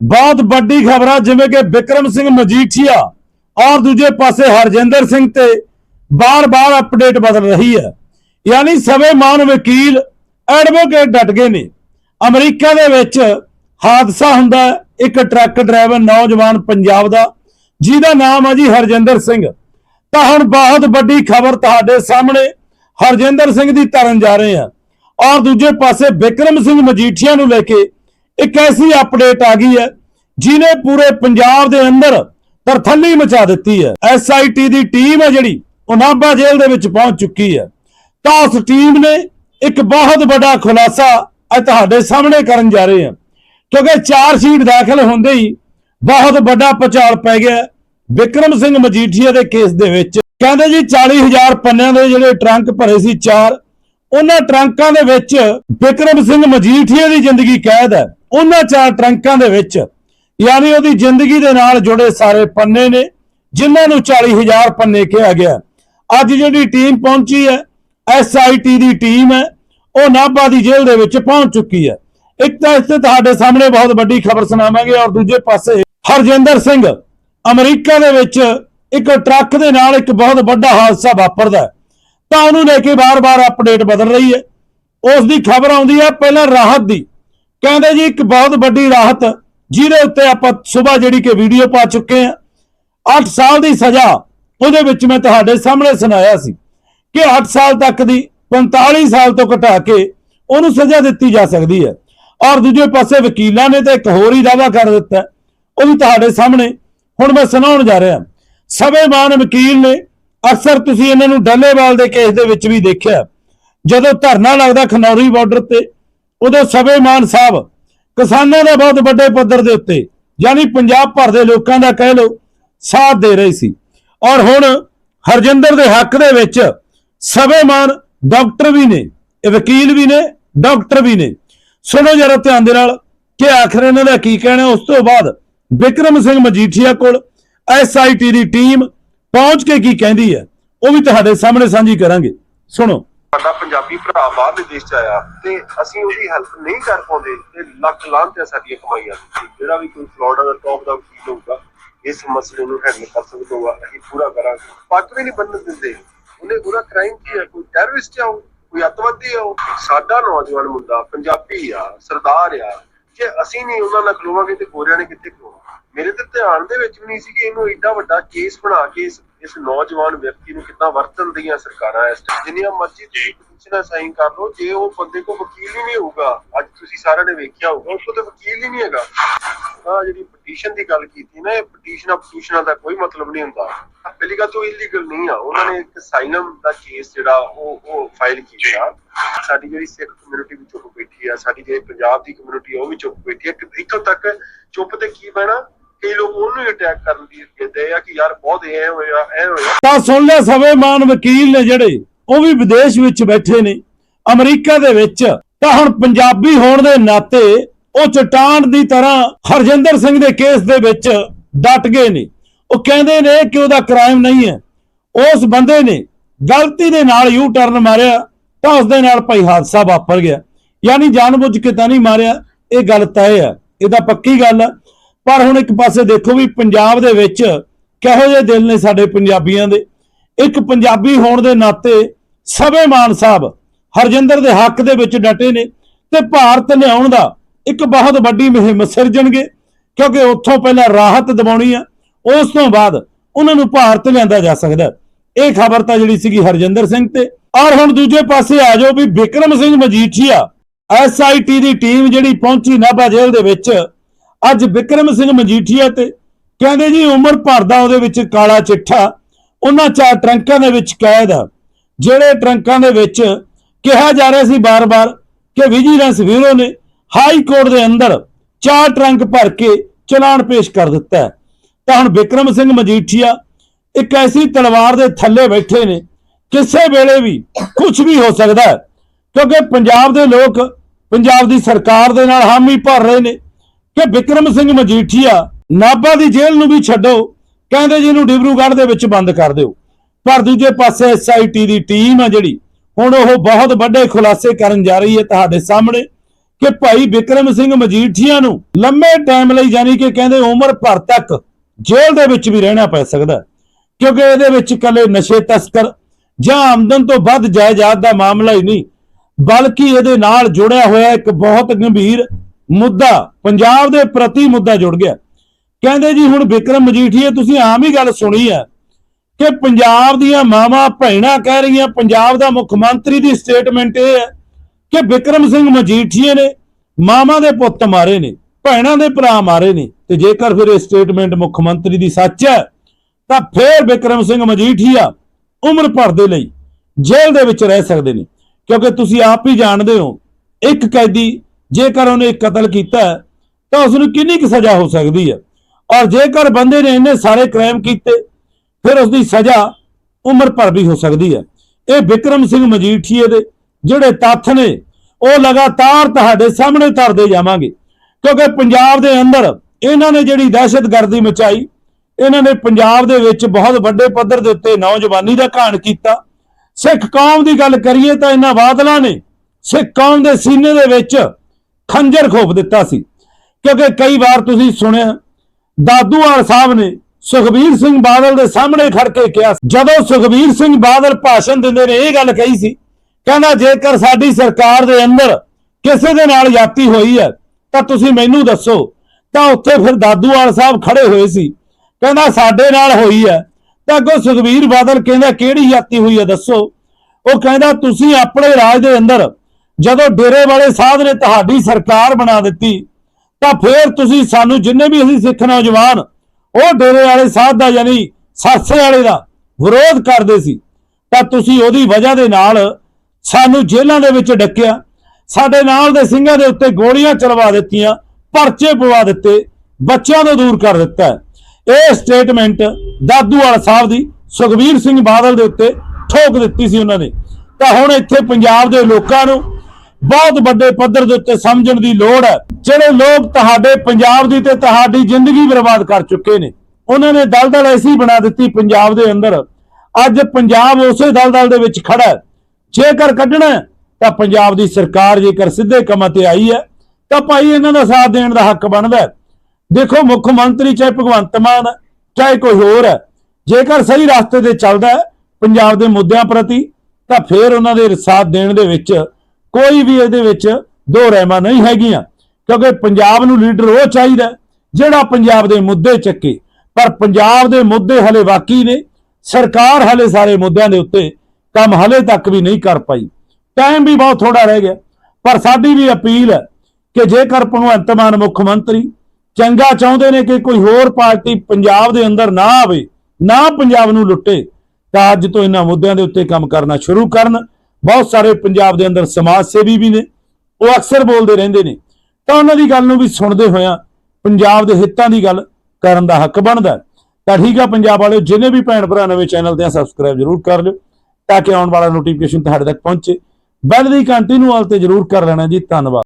ਬਹੁਤ ਵੱਡੀ ਖਬਰ ਆ, ਜਿਵੇਂ ਕਿ ਵਿਕਰਮ ਸਿੰਘ ਮਜੀਠੀਆ ਔਰ ਦੂਜੇ ਪਾਸੇ ਹਰਜਿੰਦਰ ਸਿੰਘ ਤੇ ਬਾਰ-ਬਾਰ ਅਪਡੇਟ ਬਦਲ ਰਹੀ ਹੈ। ਯਾਨੀ ਸਵੇ ਵਕੀਲ ਐਡਵੋਕੇਟ ਡਟ ਗਏ ਨੇ। ਅਮਰੀਕਾ ਦੇ ਵਿੱਚ ਹਾਦਸਾ ਹੁੰਦਾ ਇੱਕ ਟਰੱਕ ਡਰਾਈਵਰ ਨੌਜਵਾਨ ਪੰਜਾਬ ਦਾ, ਜਿਹਦਾ ਨਾਮ ਹੈ ਜੀ ਹਰਜਿੰਦਰ ਸਿੰਘ। ਤਾਂ ਹੁਣ ਬਹੁਤ ਵੱਡੀ ਖਬਰ ਤੁਹਾਡੇ ਸਾਹਮਣੇ ਹਰਜਿੰਦਰ ਸਿੰਘ ਦੀ ਤਰਨ ਜਾ ਰਹੇ ਆ। ਔਰ ਦੂਜੇ ਪਾਸੇ ਵਿਕਰਮ ਸਿੰਘ ਮਜੀਠੀਆ ਨੂੰ ਲੈ ਕੇ ਇੱਕ ਐਸੀ ਅਪਡੇਟ ਆ ਗਈ ਹੈ ਜਿਨੇ ਪੂਰੇ ਪੰਜਾਬ ਦੇ ਅੰਦਰ ਤਰਥੱਲੀ ਮਚਾ ਦਿੱਤੀ ਹੈ। ਐਸਆਈਟੀ ਦੀ ਟੀਮ ਹੈ ਜਿਹੜੀ, ਉਹ ਨਾਭਾ ਜੇਲ੍ਹ ਦੇ ਵਿੱਚ ਪਹੁੰਚ ਚੁੱਕੀ ਹੈ। ਤਾਂ ਉਸ ਟੀਮ ਨੇ ਇੱਕ ਬਹੁਤ ਵੱਡਾ ਖੁਲਾਸਾ ਅੱਜ ਤੁਹਾਡੇ ਸਾਹਮਣੇ ਕਰਨ ਜਾ ਰਹੇ ਹਾਂ। ਕਿਉਂਕਿ ਚਾਰ ਸ਼ੀਟ ਦਾਖਲ ਹੁੰਦੇ ਹੀ ਬਹੁਤ ਵੱਡਾ ਪਚਾਲ ਪੈ ਗਿਆ ਵਿਕਰਮ ਸਿੰਘ ਮਜੀਠੀਆ ਦੇ ਕੇਸ ਦੇ ਵਿੱਚ। ਕਹਿੰਦੇ ਜੀ 40000 ਪੰਨਿਆਂ ਦੇ ਜਿਹੜੇ ਟਰੰਕ ਭਰੇ ਸੀ ਚਾਰ, ਉਹਨਾਂ ਟਰੰਕਾਂ ਦੇ ਵਿੱਚ ਵਿਕਰਮ ਸਿੰਘ ਮਜੀਠੀਆ ਦੀ ਜ਼ਿੰਦਗੀ ਕੈਦ ਹੈ। ਉਹਨਾਂ ਚਾਰ ਟਰੰਕਾਂ ਦੇ ਵਿੱਚ, ਯਾਨੀ ਉਹਦੀ ਜ਼ਿੰਦਗੀ ਦੇ ਨਾਲ ਜੁੜੇ ਸਾਰੇ ਪੰਨੇ ਨੇ, ਜਿਨ੍ਹਾਂ ਨੂੰ 40000 ਪੰਨੇ ਕਿਹਾ ਗਿਆ। ਅੱਜ ਜਿਹੜੀ ਟੀਮ ਪਹੁੰਚੀ ਹੈ ਐਸਆਈਟੀ ਦੀ ਟੀਮ ਹੈ, ਉਹ ਨਾਭਾ ਦੀ ਜੇਲ੍ਹ ਦੇ ਵਿੱਚ ਪਹੁੰਚ ਚੁੱਕੀ ਹੈ। ਇੱਕ ਤਾਂ ਇਸ ਤੇ ਤੁਹਾਡੇ ਸਾਹਮਣੇ ਬਹੁਤ ਵੱਡੀ ਖਬਰ ਸੁਣਾਵਾਂਗੇ ਔਰ ਦੂਜੇ ਪਾਸੇ ਹਰਜਿੰਦਰ ਸਿੰਘ, ਅਮਰੀਕਾ ਦੇ ਵਿੱਚ ਇੱਕ ਟਰੱਕ ਦੇ ਨਾਲ ਇੱਕ ਬਹੁਤ ਵੱਡਾ ਹਾਦਸਾ ਵਾਪਰਦਾ ਹੈ। ਤਾਂ ਉਹਨੂੰ ਲੈ ਕੇ ਬਾਰ-ਬਾਰ ਅਪਡੇਟ ਬਦਲ ਰਹੀ ਹੈ। ਉਸ ਦੀ ਖਬਰ ਆਉਂਦੀ ਹੈ, ਪਹਿਲਾਂ ਰਾਹਤ ਦੀ। ਕਹਿੰਦੇ ਜੀ, ਇੱਕ ਬਹੁਤ ਵੱਡੀ ਰਾਹਤ, ਜਿਹਦੇ ਉੱਤੇ ਆਪਾਂ ਸਵੇਰ ਜਿਹੜੀ ਕਿ ਵੀਡੀਓ ਪਾ ਚੁੱਕੇ ਹਾਂ। 8 ਸਾਲ ਦੀ ਸਜ਼ਾ, ਉਹਦੇ ਵਿੱਚ ਮੈਂ ਤੁਹਾਡੇ ਸਾਹਮਣੇ ਸੁਣਾਇਆ ਸੀ ਕਿ 8 ਸਾਲ ਤੱਕ ਦੀ 45 ਸਾਲ ਤੋਂ ਘਟਾ ਕੇ ਉਹਨੂੰ ਸਜ਼ਾ ਦਿੱਤੀ ਜਾ ਸਕਦੀ ਹੈ। ਔਰ ਦੂਜੇ ਪਾਸੇ ਵਕੀਲਾਂ ਨੇ ਤਾਂ ਇੱਕ ਹੋਰ ਹੀ ਦਾਅਵਾ ਕਰ ਦਿੱਤਾ। ਉਹ ਵੀ ਤੁਹਾਡੇ ਸਾਹਮਣੇ। ਹੁਣ ਮੈਂ ਸੁਣਾਉਣ ਜਾ ਰਿਹਾ। ਸਵੇਮਾਨ ਵਕੀਲ ਨੇ ਅਕਸਰ ਤੁਸੀਂ ਇਹਨਾਂ ਨੂੰ ਡੱਲੇਵਾਲ ਦੇ ਕੇਸ ਦੇ ਵਿੱਚ ਵੀ ਦੇਖਿਆ। ਜਦੋਂ ਧਰਨਾ ਲੱਗਦਾ ਖਨੌਰੀ ਬਾਰਡਰ ਤੇ ਉਦੋਂ ਸਵੇਮਾਨ ਸਾਹਿਬ, ਕਿਸਾਨਾਂ ਦੇ ਬਹੁਤ ਵੱਡੇ ਪੱਧਰ ਦੇ ਉੱਤੇ, ਯਾਨੀ ਪੰਜਾਬ ਭਰ ਦੇ ਲੋਕਾਂ ਦਾ ਕਹਿ ਲਓ, ਸਾਥ ਦੇ ਰਹੀ ਸੀ। ਔਰ ਹੁਣ ਹਰਜਿੰਦਰ ਦੇ ਹੱਕ ਦੇ ਵਿੱਚ ਸਵੇਮਾਨ ਡਾਕਟਰ ਵੀ ਨੇ ਵਕੀਲ ਵੀ ਨੇ, ਡਾਕਟਰ ਵੀ ਨੇ। ਸੁਣੋ ਜਰਾ ਧਿਆਨ ਦੇ ਨਾਲ, ਕਿ ਆਖਰ ਇਹਨਾਂ ਦਾ ਕੀ ਕਹਿਣਾ, ਉਸ ਤੋਂ ਬਾਅਦ ਵਿਕਰਮ ਸਿੰਘ ਮਜੀਠੀਆ ਕੋਲ ਐਸਆਈਟੀ ਦੀ ਟੀਮ ਪਹੁੰਚ ਕੇ ਕੀ ਕਹਿੰਦੀ ਹੈ, ਉਹ ਵੀ ਤੁਹਾਡੇ ਸਾਹਮਣੇ ਸਾਂਝੀ ਕਰਾਂਗੇ। ਸੁਣੋ। ਸਾਡਾ ਪੰਜਾਬੀ ਭਰਾ ਬਾਹਰਲੇ ਦੇਸ਼ ਚ ਆਇਆ ਤੇ ਅਸੀਂ ਉਹਦੀ ਹੈਲਪ ਨਹੀਂ ਕਰ ਪਾਉਂਦੇ ਤੇ ਲੱਖ ਲਾਂਤ ਹੈ ਸਾਡੀਆਂ ਕਮਾਈਆਂ ਜਿਹੜਾ ਵੀ ਕੋਈ ਫਲੋਰਡਾ ਦਾ ਟੌਪ ਦਾ ਵਕੀਲ ਹੋਊਗਾ, ਇਸ ਮਸਲੇ ਨੂੰ ਹੈਂਡਲ ਕਰ ਸਕਦਾ ਅਸੀਂ ਪੂਰਾ ਕਰਾਂਗੇ। ਪੱਗ ਵੀ ਨਹੀਂ ਬੰਨਣ ਦਿੰਦੇ। ਉਹਨੇ ਪੂਰਾ ਕ੍ਰਾਈਮ ਕੀ ਹੈ? ਕੋਈ ਟੈਰਰਿਸਟ ਆ ਕੋਈ ਅੱਤਵਾਦੀ ਆ ਸਾਡਾ ਨੌਜਵਾਨ ਮੁੰਡਾ ਪੰਜਾਬੀ ਆ, ਸਰਦਾਰ ਆ। ਜੇ ਅਸੀਂ ਨਹੀਂ ਉਹਨਾਂ ਨਾਲ ਖਲੋਵਾਂਗੇ ਤੇ ਗੋਰਿਆਂ ਨੇ ਕਿੱਥੇ ਖਲੋਣਾ? ਮੇਰੇ ਤੇ ਧਿਆਨ ਦੇ ਵਿੱਚ ਵੀ ਨਹੀਂ ਸੀ ਕਿ ਇਹਨੂੰ ਏਡਾ ਵੱਡਾ ਕੇਸ ਬਣਾ ਕੇ ਇਸ ਇਸ ਨੌਜਵਾਨ ਵਿਅਕਤੀ ਨੂੰ ਕਿੱਦਾਂ ਵਰਤਨ ਦੀਆਂ ਸਰਕਾਰਾਂ ਇਸ time। ਜਿੰਨੀਆਂ ਮਰਜ਼ੀ ਤੁਸੀਂ ਪਟੀਸ਼ਨਾਂ ਸਾਈਨ ਕਰ ਲਓ ਜੇ ਉਹ ਬੰਦੇ ਕੋਲ ਵਕੀਲ ਹੀ ਨਹੀਂ ਹੋਊਗਾ ਅੱਜ ਤੁਸੀਂ ਸਾਰਿਆਂ ਨੇ ਵੇਖਿਆ ਹੋਊਗਾ ਉਸ ਕੋਲ ਤਾਂ ਵਕੀਲ ਹੀ ਨਹੀਂ ਹੈਗਾ। ਆ ਜਿਹੜੀ ਪਟੀਸ਼ਨ ਦੀ ਗੱਲ ਕੀਤੀ ਨਾ ਇਹ ਪਟੀਸ਼ਨਾਂ ਪਟੀਸ਼ਨਾਂ ਦਾ ਕੋਈ ਮਤਲਬ ਨਹੀਂ ਹੁੰਦਾ। ਪਹਿਲੀ ਗੱਲ ਤਾਂ ਇਲੀਗਲ ਨਹੀਂ ਆ ਉਹਨਾਂ ਨੇ ਇੱਕ ਸਾਈਨਮ ਦਾ ਕੇਸ ਜਿਹੜਾ ਉਹ ਉਹ ਫਾਈਲ ਕੀਤਾ। ਸਾਡੀ ਜਿਹੜੀ ਸਿੱਖ ਕਮਿਊਨਿਟੀ ਵੀ ਚੁੱਪ ਬੈਠੀ ਆ ਸਾਡੀ ਜਿਹੜੀ ਪੰਜਾਬ ਦੀ ਕਮਿਊਨਿਟੀ ਉਹ ਵੀ ਚੁੱਪ ਬੈਠੀ ਆ। ਕਿ ਇੱਥੋਂ ਤੱਕ ਚੁੱਪ ਤੇ ਕੀ ਬਹਿਣਾ? ਕਈ ਲੋਕ ਉਹਨੂੰ ਹੀ ਅਟੈਕ ਕਰਨ ਦੀ ਕਹਿੰਦੇ ਆ ਕਿ ਯਾਰ ਬਹੁਤ ਇਹ ਹੋਇਆ ਇਹ ਹੋਇਆ। ਤਾਂ ਸੁਣ ਲਿਆ ਸਵੇਮਾਨ ਵਕੀਲ ਨੇ ਜਿਹੜੇ, ਉਹ ਵੀ ਵਿਦੇਸ਼ ਵਿੱਚ ਬੈਠੇ ਨੇ, ਅਮਰੀਕਾ ਦੇ ਵਿੱਚ। ਤਾਂ ਹੁਣ ਪੰਜਾਬੀ ਹੋਣ ਦੇ ਨਾਤੇ ਉਹ ਚਟਾਨ ਦੀ ਤਰ੍ਹਾਂ ਹਰਜਿੰਦਰ ਸਿੰਘ ਦੇ ਕੇਸ ਦੇ ਵਿੱਚ ਡਟ ਗਏ ਨੇ। ਉਹ ਕਹਿੰਦੇ ਨੇ ਕਿ ਉਹਦਾ ਕ੍ਰਾਈਮ ਨਹੀਂ ਹੈ। ਉਸ ਬੰਦੇ ਨੇ ਗਲਤੀ ਦੇ ਨਾਲ ਯੂ ਟਰਨ ਮਾਰਿਆ, ਤਾਂ ਉਸ ਦੇ ਨਾਲ ਭਾਈ ਹਾਦਸਾ ਵਾਪਰ ਗਿਆ। ਯਾਨੀ ਜਾਣਬੁੱਝ ਕੇ ਤਾਂ ਨਹੀਂ ਮਾਰਿਆ, ਇਹ ਗੱਲ ਤੈਅ ਹੈ। ਇਹਦਾ ਪੱਕੀ ਗੱਲ ਹੈ। ਪਰ ਹੁਣ ਇੱਕ ਪਾਸੇ ਦੇਖੋ ਵੀ ਪੰਜਾਬ ਦੇ ਵਿੱਚ ਕਿਹੋ ਜਿਹੇ ਦਿਲ ਨੇ ਸਾਡੇ ਪੰਜਾਬੀਆਂ ਦੇ। ਇੱਕ ਪੰਜਾਬੀ ਹੋਣ ਦੇ ਨਾਤੇ ਸਵੇ ਮਾਨ ਸਾਹਿਬ ਹਰਜਿੰਦਰ ਦੇ ਹੱਕ ਦੇ ਵਿੱਚ ਡਟੇ ਨੇ ਤੇ ਭਾਰਤ ਲਿਆਉਣ ਦਾ ਇੱਕ ਬਹੁਤ ਵੱਡੀ ਮੁਹਿੰਮ ਸਿਰਜਣਗੇ, ਕਿਉਂਕਿ ਉੱਥੋਂ ਪਹਿਲਾਂ ਰਾਹਤ ਦਿਵਾਉਣੀ ਆ, ਉਸ ਤੋਂ ਬਾਅਦ ਉਹਨਾਂ ਨੂੰ ਭਾਰਤ ਲਿਆਂਦਾ ਜਾ ਸਕਦਾ। ਇਹ ਖਬਰ ਤਾਂ ਜਿਹੜੀ ਸੀਗੀ ਹਰਜਿੰਦਰ ਸਿੰਘ ਤੇ। ਔਰ ਹੁਣ ਦੂਜੇ ਪਾਸੇ ਆ ਜਾਓ ਵੀ ਵਿਕਰਮ ਸਿੰਘ ਮਜੀਠੀਆ ਐਸਆਈਟੀ ਦੀ ਟੀਮ ਜਿਹੜੀ ਪਹੁੰਚੀ ਨਾਭਾ ਜੇਲ੍ਹ ਦੇ ਵਿੱਚ ਅੱਜ ਵਿਕਰਮ ਸਿੰਘ ਮਜੀਠੀਆ ਤੇ ਕਹਿੰਦੇ ਜੀ ਉਮਰ ਭਰ ਦਾ ਉਹਦੇ ਵਿੱਚ ਕਾਲਾ ਚਿੱਠਾ, ਉਹਨਾਂ ਚਾਰ ਟਰੰਕਾਂ ਦੇ ਵਿੱਚ ਕੈਦ ਆ। ਜਿਹੜੇ ਟਰੰਕਾਂ ਦੇ ਵਿੱਚ ਕਿਹਾ ਜਾ ਰਿਹਾ ਸੀ ਬਾਰ-ਬਾਰ ਕਿ ਵਿਜੀਲੈਂਸ ਬਿਊਰੋ ਨੇ ਹਾਈ ਕੋਰਟ ਦੇ ਅੰਦਰ ਚਾਰ ਟਰੰਕ ਭਰ ਕੇ ਚਲਾਨ ਪੇਸ਼ ਕਰ ਦਿੱਤਾ ਹੈ। ਤਾਂ ਹੁਣ ਵਿਕਰਮ ਸਿੰਘ ਮਜੀਠੀਆ ਇੱਕ ਐਸੀ ਤਲਵਾਰ ਦੇ ਥੱਲੇ ਬੈਠੇ ਨੇ, ਕਿਸੇ ਵੇਲੇ ਵੀ ਕੁਝ ਵੀ ਹੋ ਸਕਦਾ ਕਿਉਂਕਿ ਪੰਜਾਬ ਦੇ ਲੋਕ ਪੰਜਾਬ ਦੀ ਸਰਕਾਰ ਦੇ ਨਾਲ ਹਾਮੀ ਭਰ ਰਹੇ ਨੇ। ਕਿ ਵਿਕਰਮ ਸਿੰਘ ਮਜੀਠੀਆ ਨਾਭਾ ਦੀ ਜੇਲ੍ਹ ਨੂੰ ਵੀ ਛੱਡੋ, ਕਹਿੰਦੇ ਜੀ ਇਹਨੂੰ ਡਿਬਰੂਗੜ੍ਹ ਦੇ ਵਿੱਚ ਬੰਦ ਕਰ ਦਿਓ। ਪਰ ਦੂਜੇ ਪਾਸੇ ਐਸਆਈਟੀ ਦੀ ਟੀਮ ਆ ਜਿਹੜੀ, ਹੁਣ ਉਹ ਬਹੁਤ ਵੱਡੇ ਖੁਲਾਸੇ ਕਰਨ ਜਾ ਰਹੀ ਹੈ ਤੁਹਾਡੇ ਸਾਹਮਣੇ ਕਿ ਭਾਈ ਵਿਕਰਮ ਸਿੰਘ ਮਜੀਠੀਆ ਨੂੰ ਲੰਮੇ ਟਾਈਮ ਲਈ ਯਾਨੀ ਕਿ ਕਹਿੰਦੇ ਉਮਰ ਭਰ ਤੱਕ ਜੇਲ੍ਹ ਦੇ ਵਿੱਚ ਵੀ ਰਹਿਣਾ ਪੈ ਸਕਦਾ ਕਿਉਂਕਿ ਇਹਦੇ ਵਿੱਚ ਕੱਲੇ ਨਸ਼ੇ ਤਸਕਰ ਜਾਂ ਆਮਦਨ ਤੋਂ ਵੱਧ ਜਾਇਦਾਦ ਦਾ ਮਾਮਲਾ ਹੀ ਨਹੀਂ, ਬਲਕਿ ਇਹਦੇ ਨਾਲ ਜੁੜਿਆ ਹੋਇਆ ਇੱਕ ਬਹੁਤ ਗੰਭੀਰ ਮੁੱਦਾ, ਪੰਜਾਬ ਦੇ ਪ੍ਰਤੀ ਮੁੱਦਾ ਜੁੜ ਗਿਆ। ਕਹਿੰਦੇ ਜੀ, ਹੁਣ ਵਿਕਰਮ ਮਜੀਠੀਏ, ਤੁਸੀਂ ਆਮ ਹੀ ਗੱਲ ਸੁਣੀ ਹੈ ਕਿ ਪੰਜਾਬ ਦੀਆਂ ਮਾਵਾਂ ਭੈਣਾਂ ਕਹਿ ਰਹੀਆਂ, ਪੰਜਾਬ ਦਾ ਮੁੱਖ ਮੰਤਰੀ ਦੀ ਸਟੇਟਮੈਂਟ ਇਹ ਹੈ ਕਿ ਵਿਕਰਮ ਸਿੰਘ ਮਜੀਠੀਏ ਨੇ ਮਾਵਾਂ ਦੇ ਪੁੱਤ ਮਾਰੇ ਨੇ, ਭੈਣਾਂ ਦੇ ਭਰਾ ਮਾਰੇ ਨੇ, ਤੇ ਜੇਕਰ ਫਿਰ ਇਹ ਸਟੇਟਮੈਂਟ ਮੁੱਖ ਮੰਤਰੀ ਦੀ ਸੱਚ ਹੈ, ਤਾਂ ਫਿਰ ਵਿਕਰਮ ਸਿੰਘ ਮਜੀਠੀਆ ਉਮਰ ਭਰ ਦੇ ਲਈ ਜੇਲ੍ਹ ਦੇ ਵਿੱਚ ਰਹਿ ਸਕਦੇ ਨੇ। ਕਿਉਂਕਿ ਤੁਸੀਂ ਆਪ ਹੀ ਜਾਣਦੇ ਹੋ, ਇੱਕ ਕੈਦੀ ਜੇਕਰ ਉਹਨੇ ਕਤਲ ਕੀਤਾ ਹੈ, ਤਾਂ ਉਸ ਨੂੰ ਕਿੰਨੀ ਕੁ ਸਜ਼ਾ ਹੋ ਸਕਦੀ ਹੈ? ਔਰ ਜੇਕਰ ਬੰਦੇ ਨੇ ਇੰਨੇ ਸਾਰੇ ਕ੍ਰਾਈਮ ਕੀਤੇ ਫਿਰ ਉਸ ਦੀ ਸਜ਼ਾ ਉਮਰ ਭਰ ਵੀ ਹੋ ਸਕਦੀ ਹੈ। ਇਹ ਵਿਕਰਮ ਸਿੰਘ ਮਜੀਠੀਏ ਦੇ ਜਿਹੜੇ ਤੱਥ ਨੇ ਉਹ ਲਗਾਤਾਰ ਤੁਹਾਡੇ ਸਾਹਮਣੇ ਧਰਦੇ ਜਾਵਾਂਗੇ। ਕਿਉਂਕਿ ਪੰਜਾਬ ਦੇ ਅੰਦਰ ਇਹਨਾਂ ਨੇ ਜਿਹੜੀ ਦਹਿਸ਼ਤਗਰਦੀ ਮਚਾਈ ਇਹਨਾਂ ਨੇ ਪੰਜਾਬ ਦੇ ਵਿੱਚ ਬਹੁਤ ਵੱਡੇ ਪੱਧਰ ਦੇ ਉੱਤੇ ਨੌਜਵਾਨੀ ਦਾ ਘਾਣ ਕੀਤਾ। ਸਿੱਖ ਕੌਮ ਦੀ ਗੱਲ ਕਰੀਏ ਤਾਂ ਇਹਨਾਂ ਬਾਦਲਾਂ ਨੇ ਸਿੱਖ ਕੌਮ ਦੇ ਸੀਨੇ ਦੇ ਵਿੱਚ ਖੰਜਰ ਖੋਪ ਦਿੱਤਾ ਸੀ। ਕਿਉਂਕਿ ਕਈ ਵਾਰ ਤੁਸੀਂ ਸੁਣਿਆ ਦਾਦੂਵਾਲ ਸਾਹਿਬ ਨੇ ਸੁਖਬੀਰ ਸਿੰਘ ਬਾਦਲ ਦੇ ਸਾਹਮਣੇ ਖੜ ਕੇ ਕਿਹਾ ਜਦੋਂ ਸੁਖਬੀਰ ਸਿੰਘ ਬਾਦਲ ਭਾਸ਼ਣ ਦਿੰਦੇ ਨੇ, ਇਹ ਗੱਲ ਕਹੀ ਸੀ, ਕਹਿੰਦਾ, ਜੇਕਰ ਸਾਡੀ ਸਰਕਾਰ ਦੇ ਅੰਦਰ ਕਿਸੇ ਦੇ ਨਾਲ ਜਾਤੀ ਹੋਈ ਹੈ, ਤਾਂ ਤੁਸੀਂ ਮੈਨੂੰ ਦੱਸੋ। ਤਾਂ ਉੱਥੇ ਫਿਰ ਦਾਦੂਵਾਲ ਸਾਹਿਬ ਖੜੇ ਹੋਏ ਸੀ। ਕਹਿੰਦਾ, ਸਾਡੇ ਨਾਲ ਹੋਈ ਹੈ। ਤਾਂ ਅੱਗੋਂ ਸੁਖਬੀਰ ਬਾਦਲ ਕਹਿੰਦਾ, ਕਿਹੜੀ ਜਾਤੀ ਹੋਈ ਹੈ, ਦੱਸੋ? ਉਹ ਕਹਿੰਦਾ, ਤੁਸੀਂ ਆਪਣੇ ਰਾਜ ਦੇ ਅੰਦਰ ਜਦੋਂ ਡੇਰੇ ਵਾਲੇ ਸਾਹਿਬ ਨੇ ਤੁਹਾਡੀ ਸਰਕਾਰ ਬਣਾ ਦਿੱਤੀ, ਤਾਂ ਫਿਰ ਤੁਸੀਂ ਸਾਨੂੰ ਜਿੰਨੇ ਵੀ ਅਸੀਂ ਸਿੱਖ ਨੌਜਵਾਨ, ਉਹ ਡੇਰੇ ਵਾਲੇ ਸਾਹਿਬ ਦਾ ਯਾਨੀ ਸਾਸੇ ਵਾਲੇ ਦਾ ਵਿਰੋਧ ਕਰਦੇ ਸੀ, ਤਾਂ ਤੁਸੀਂ ਉਹਦੀ ਵਜ੍ਹਾ ਦੇ ਨਾਲ ਸਾਨੂੰ ਜੇਲ੍ਹਾਂ ਦੇ ਵਿੱਚ ਡੱਕਿਆ, ਸਾਡੇ ਨਾਲ ਦੇ ਸਿੰਘਾਂ ਦੇ ਉੱਤੇ ਗੋਲੀਆਂ ਚਲਵਾ ਦਿੱਤੀਆਂ, ਪਰਚੇ ਪਵਾ ਦਿੱਤੇ, ਬੱਚਿਆਂ ਤੋਂ ਦੂਰ ਕਰ ਦਿੱਤਾ। ਇਹ ਸਟੇਟਮੈਂਟ ਦਾਦੂਵਾਲ ਸਾਹਿਬ ਦੀ, ਸੁਖਬੀਰ ਸਿੰਘ ਬਾਦਲ ਦੇ ਉੱਤੇ ਠੋਕ ਦਿੱਤੀ ਸੀ ਉਹਨਾਂ ਨੇ। ਤਾਂ ਹੁਣ ਇੱਥੇ ਪੰਜਾਬ ਦੇ ਲੋਕਾਂ ਨੂੰ ਬਹੁਤ ਵੱਡੇ ਪੱਧਰ ਦੇ ਉੱਤੇ ਸਮਝਣ ਦੀ ਲੋੜ ਹੈ। ਜਿਹੜੇ ਲੋਕ ਤੁਹਾਡੇ ਪੰਜਾਬ ਦੀ ਤੇ ਤੁਹਾਡੀ ਜ਼ਿੰਦਗੀ ਬਰਬਾਦ ਕਰ ਚੁੱਕੇ ਨੇ, ਉਹਨਾਂ ਨੇ ਦਲਦਲ ਐਸੀ ਬਣਾ ਦਿੱਤੀ ਪੰਜਾਬ ਦੇ ਅੰਦਰ। ਅੱਜ ਪੰਜਾਬ ਉਸੇ ਦਲਦਲ ਦੇ ਵਿੱਚ ਖੜਾ ਹੈ। ਜੇਕਰ ਕੱਢਣਾ ਤਾਂ ਪੰਜਾਬ ਦੀ ਸਰਕਾਰ ਜੇਕਰ ਸਿੱਧੇ ਕੰਮਾਂ ਤੇ ਆਈ ਹੈ, ਤਾਂ ਭਾਈ ਇਹਨਾਂ ਦਾ ਸਾਥ ਦੇਣ ਦਾ ਹੱਕ ਬਣਦਾ ਦੇਖੋ, ਮੁੱਖ ਮੰਤਰੀ ਚਾਹੇ ਭਗਵੰਤ ਮਾਨ ਚਾਹੇ ਕੋਈ ਹੋਰ ਹੈ, ਜੇਕਰ ਸਹੀ ਰਸਤੇ ਤੇ ਚੱਲਦਾ ਪੰਜਾਬ ਦੇ ਮੁੱਦਿਆਂ ਪ੍ਰਤੀ, ਤਾਂ ਫਿਰ ਉਹਨਾਂ ਦੇ ਸਾਥ ਦੇਣ ਦੇ ਵਿੱਚ ਕੋਈ ਵੀ ਇਹਦੇ ਵਿੱਚ ਦੋ ਰਹਿਮਾ ਨਹੀਂ ਹੈਗੀਆਂ, ਕਿਉਂਕਿ ਪੰਜਾਬ ਨੂੰ ਲੀਡਰ ਉਹ ਚਾਹੀਦਾ ਜਿਹੜਾ ਪੰਜਾਬ ਦੇ ਮੁੱਦੇ ਚੱਕੇ। ਪਰ ਪੰਜਾਬ ਦੇ ਮੁੱਦੇ ਹਲੇ ਬਾਕੀ ਨੇ, ਸਰਕਾਰ ਹਲੇ ਸਾਰੇ ਮੁੱਦਿਆਂ ਦੇ ਉੱਤੇ ਕੰਮ ਹਲੇ ਤੱਕ ਵੀ ਨਹੀਂ ਕਰ ਪਾਈ। ਟਾਈਮ ਵੀ ਬਹੁਤ ਥੋੜਾ ਰਹਿ ਗਿਆ, ਪਰ ਸਾਡੀ ਵੀ ਅਪੀਲ ਹੈ ਕਿ ਜੇਕਰ ਭਗਵੰਤ ਮਾਨ ਮੁੱਖ ਮੰਤਰੀ ਚੰਗਾ ਚਾਹੁੰਦੇ ਨੇ ਕਿ ਕੋਈ ਹੋਰ ਪਾਰਟੀ ਪੰਜਾਬ ਦੇ ਅੰਦਰ ਨਾ ਆਵੇ, ਨਾ ਪੰਜਾਬ ਨੂੰ ਲੁੱਟੇ, ਤਾਂ ਅੱਜ ਤੋਂ ਇਹਨਾਂ ਮੁੱਦਿਆਂ ਦੇ ਉੱਤੇ ਕੰਮ ਕਰਨਾ ਸ਼ੁਰੂ ਕਰਨ। ਬਹੁਤ ਸਾਰੇ ਪੰਜਾਬ ਦੇ ਅੰਦਰ ਸਮਾਜ ਸੇਵੀ ਵੀ ਨੇ, ਉਹ ਅਕਸਰ ਬੋਲਦੇ ਰਹਿੰਦੇ ਨੇ। ਤਾਂ ਉਹਨਾਂ ਦੀ ਗੱਲ ਨੂੰ ਵੀ ਸੁਣਦੇ ਹੋਇਆਂ ਪੰਜਾਬ ਦੇ ਹਿੱਤਾਂ ਦੀ ਗੱਲ ਕਰਨ ਦਾ ਹੱਕ ਬਣਦਾ ਤਾਂ ਠੀਕ ਆ ਪੰਜਾਬ ਵਾਲਿਓ, ਜਿਨੇ ਵੀ ਭੈਣ ਭਰਾ ਨਵੇਂ ਚੈਨਲ ਤੇ ਸਬਸਕ੍ਰਾਈਬ ਜਰੂਰ ਕਰ ਲਿਓ, ਤਾਂ ਕਿ ਆਉਣ ਵਾਲਾ ਨੋਟੀਫਿਕੇਸ਼ਨ ਤੁਹਾਡੇ ਤੱਕ ਪਹੁੰਚੇ। ਬੈਲ ਦੀ ਘੰਟੀ ਨੂੰ ਆਲ ਤੇ ਜਰੂਰ ਕਰ ਲੈਣਾ ਜੀ, ਧੰਨਵਾਦ।